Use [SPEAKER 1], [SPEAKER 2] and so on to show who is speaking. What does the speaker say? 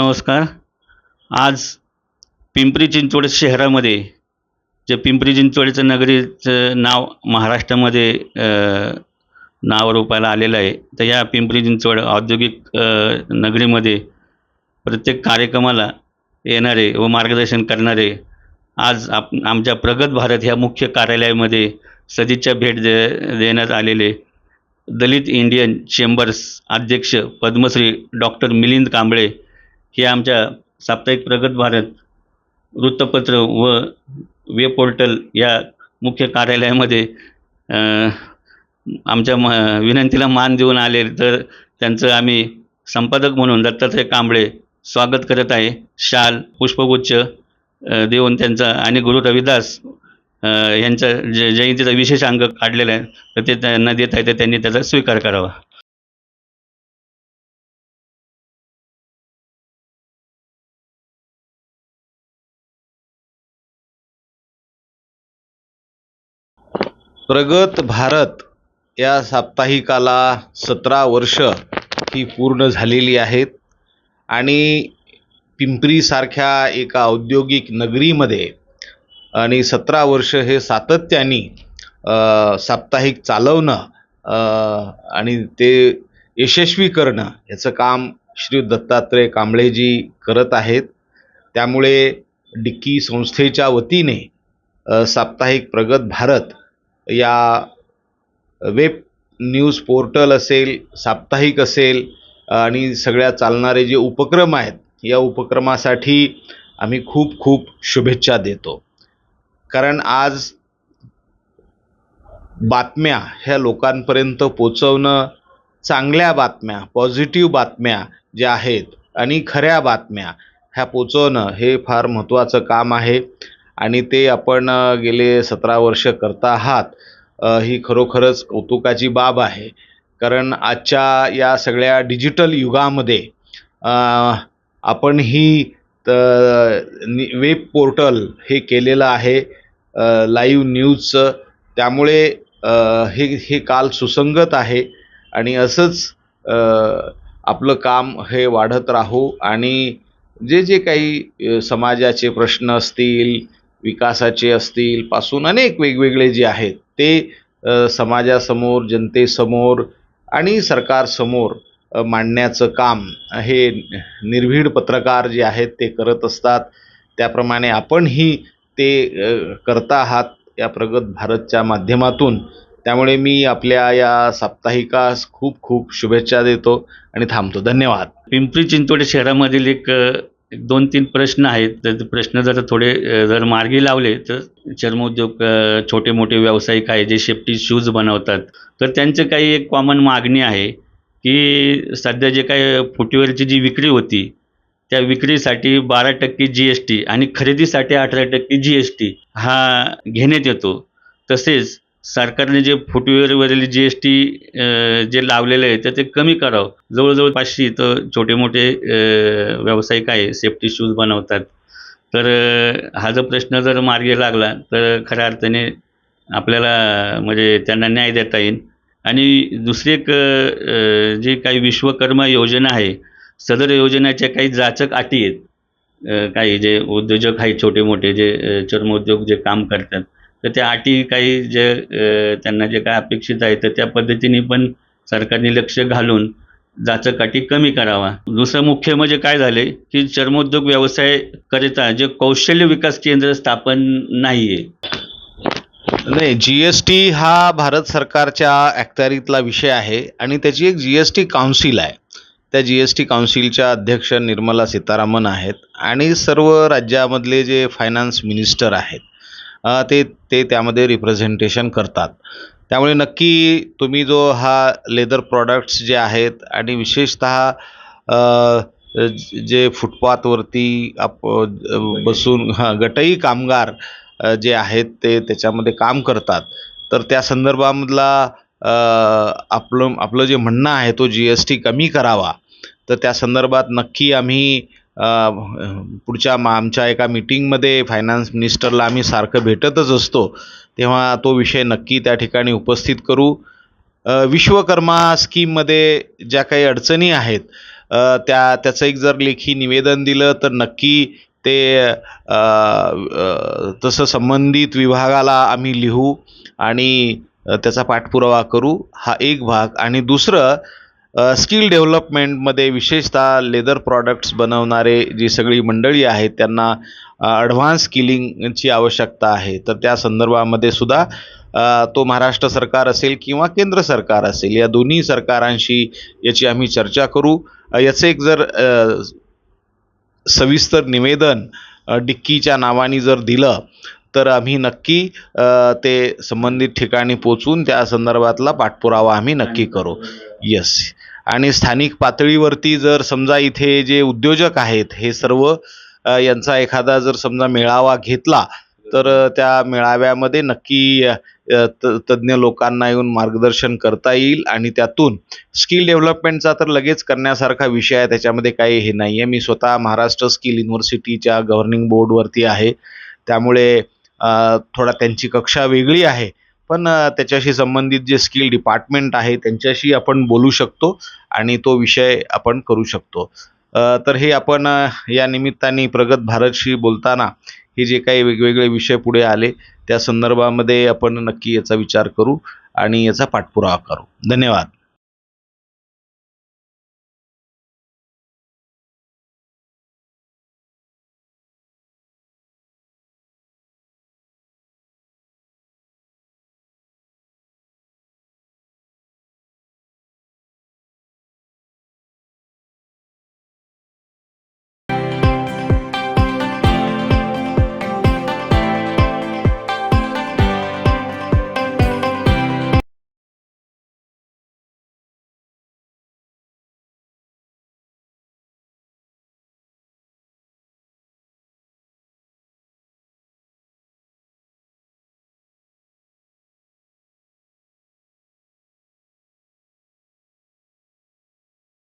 [SPEAKER 1] नमस्कार. आज पिंपरी चिंचवड शहरामध्ये जे पिंपरी चिंचवडचं नगरीचं नाव महाराष्ट्रामध्ये नाव रूपाला आलेलं आहे तर या पिंपरी चिंचवड औद्योगिक नगरीमध्ये प्रत्येक कार्यक्रमाला येणारे व मार्गदर्शन करणारे आज आप आमच्या प्रगत भारत ह्या मुख्य कार्यालयामध्ये सदिच्छा भेट दे देण्यात आलेले दलित इंडियन चेंबर्स अध्यक्ष पद्मश्री डॉक्टर मिलिंद कांबळे हे आमच्या साप्ताहिक प्रगत भारत वृत्तपत्र व वेब पोर्टल या मुख्य कार्यालयामध्ये आमच्या म विनंतीला मान देऊन आले तर त्यांचं आम्ही संपादक म्हणून दत्तात्रय कांबळे स्वागत करत आहे. शाल पुष्पगुच्छ देऊन त्यांचा आणि गुरु रविदास यांचा ज जयंतीचा विशेष अंग काढलेला आहे. तर ते त्यांना देत आहे तर त्यांनी त्याचा स्वीकार करावा.
[SPEAKER 2] प्रगत भारत या साप्ताहिकाला सतरा वर्ष ही पूर्ण झालेली आहेत. आणि पिंपरीसारख्या एका औद्योगिक नगरीमध्ये आणि सतरा वर्ष हे सातत्याने साप्ताहिक चालवणं आणि ते यशस्वी करणं याचं काम श्री दत्तात्रय कांबळेजी करत आहेत. त्यामुळे डिक्की संस्थेच्या वतीने साप्ताहिक प्रगत भारत या वेब न्यूज पोर्टल असेल साप्ताहिक असेल आणि सगळ्या चालणारे जे उपक्रम आहेत या उपक्रमासाठी आम्ही खूप खूप शुभेच्छा देतो. कारण आज बातम्या ह्या लोकांपर्यंत पोचवणं चांगल्या बातम्या पॉझिटिव्ह बातम्या ज्या आहेत आणि खऱ्या बातम्या ह्या पोचवणं हे फार महत्त्वाचं काम आहे. आणि ते आपण गेले सतरा वर्ष करता आहात ही खरोखरच कौतुकाची बाब आहे. कारण आजच्या या सगळ्या डिजिटल युगामध्ये आपण ही त वेब पोर्टल हे केलेलं आहे लाईव्ह न्यूजचं. त्यामुळे हे हे काल सुसंगत आहे आणि असंच आपलं काम हे वाढत राहू आणि जे जे काही समाजाचे प्रश्न असतील विकासाचे असतील पासून अनेक वेगवेगळे जे आहेत ते समाजासमोर जनतेसमोर आणि सरकारसमोर मांडण्याचं काम हे निर्भीड पत्रकार जे आहेत ते करत असतात. त्याप्रमाणे आपणही ते करता आहात या प्रगत भारतच्या माध्यमातून. त्यामुळे मी आपल्या या साप्ताहिकास खूप खूप शुभेच्छा देतो आणि थांबतो. धन्यवाद.
[SPEAKER 1] पिंपरी चिंचवड शहरामधील एक दोन तीन प्रश्न आहेत. तर ते प्रश्न जर थोडे जर मार्गी लावले तर चर्मोद्योग छोटे मोठे व्यावसायिक आहे जे सेफ्टी शूज बनवतात. तर त्यांचं काही एक कॉमन मागणी आहे की सध्या जे काही फुटवेअरची जी विक्री होती त्या विक्रीसाठी बारा टक्के जी एस टी आणि खरेदीसाठी अठरा टक्के जी एस टी हा घेण्यात येतो. तसेच सरकारने जे फुटवेअरवरील जी एस टी जे लावलेलं आहे तर ते कमी करावं. जवळजवळ पाचशे इथं छोटे मोठे व्यावसायिक आहे सेफ्टी शूज बनवतात. तर हा जर प्रश्न जर मार्गी लागला तर खऱ्या अर्थाने आपल्याला म्हणजे त्यांना न्याय देता येईल. आणि दुसरी एक जी काही विश्वकर्मा योजना आहे सदर योजनेच्या काही जाचक अटी आहेत. काही जे उद्योजक आहेत छोटे मोठे जे चर्मोद्योग जे काम करतात तर त्या अटी काही जे त्यांना जे काय अपेक्षित आहे तर त्या पद्धतीने पण सरकारने लक्ष घालून जाचक अटी कमी करावा. दुसरं मुख्य म्हणजे काय झाले की चर्मोद्योग व्यवसाय करिता जे कौशल्य विकास केंद्र स्थापन नाहीये.
[SPEAKER 2] नाही जी एस टी हा भारत सरकारच्या अखत्यारीतला विषय आहे आणि त्याची एक जी एस टी काउन्सिल आहे. त्या जी एस टी काउन्सिलच्या अध्यक्ष निर्मला सीतारामन आहेत आणि सर्व राज्यामधले जे फायनान्स मिनिस्टर आहेत ते ते त्यामध्ये रिप्रेझेंटेशन करतात. त्यामुळे नक्की तुम्ही जो हा लेदर प्रॉडक्ट्स जे आहेत आणि विशेषतः जे फुटपाथवरती आप बसून हां गटई कामगार जे आहेत ते त्याच्यामध्ये काम करतात. तर त्या संदर्भामधला आपलं आपलं जे म्हणणं आहे तो जी एस टी कमी करावा. तर त्या संदर्भात नक्की आम्ही पुढच्या मा आमच्या एका मीटिंगमध्ये फायनान्स मिनिस्टरला आम्ही सारखं भेटतच असतो. तेव्हा तो विषय नक्की त्या ठिकाणी उपस्थित करू. विश्वकर्मा स्कीममध्ये ज्या काही अडचणी आहेत त्या त्याचं एक जर लेखी निवेदन दिलं तर नक्की ते तसं संबंधित विभागाला आम्ही लिहू आणि त्याचा पाठपुरावा करू. हा एक भाग. आणि दुसरं स्किल डेव्हलपमेंटमध्ये विशेषतः लेदर प्रॉडक्ट्स बनवणारे जी सगळी मंडळी आहेत त्यांना ॲडव्हान्स स्किलिंगची आवश्यकता आहे. तर त्या संदर्भामध्ये सुद्धा तो महाराष्ट्र सरकार असेल किंवा केंद्र सरकार असेल या दोन्ही सरकारांशी याची आम्ही चर्चा करू. अ, याचं एक जर सविस्तर निवेदन डिक्कीच्या नावाने जर दिलं तर आम्ही नक्की ते संबंधित ठिकाणी पोचून त्या संदर्भातला पाठपुरावा आम्ही नक्की करू. येस आणि स्थानिक पातळीवरती जर समजा इथे जे उद्योजक आहेत हे सर्व यांचा एखादा जर समजा मेळावा घेतला तर त्या मेळाव्यामध्ये नक्की त तज्ज्ञ लोकांना येऊन मार्गदर्शन करता येईल आणि त्यातून स्किल डेव्हलपमेंटचा तर लगेच करण्यासारखा विषय आहे त्याच्यामध्ये काही हे नाही आहे मी स्वतः महाराष्ट्र स्किल युनिव्हर्सिटीच्या गव्हर्निंग बोर्डवरती आहे. त्यामुळे थोडा त्यांची कक्षा वेगळी आहे. पण त्याच्याशी संबंधित जे स्किल डिपार्टमेंट आहे त्यांच्याशी आपण बोलू शकतो आणि तो विषय आपण करू शकतो. तर हे आपण या निमित्ताने प्रगत भारतशी बोलताना हे जे काही वेगवेगळे विषय पुढे आले त्या संदर्भामध्ये आपण नक्की याचा विचार करू आणि याचा पाठपुरावा करू. धन्यवाद.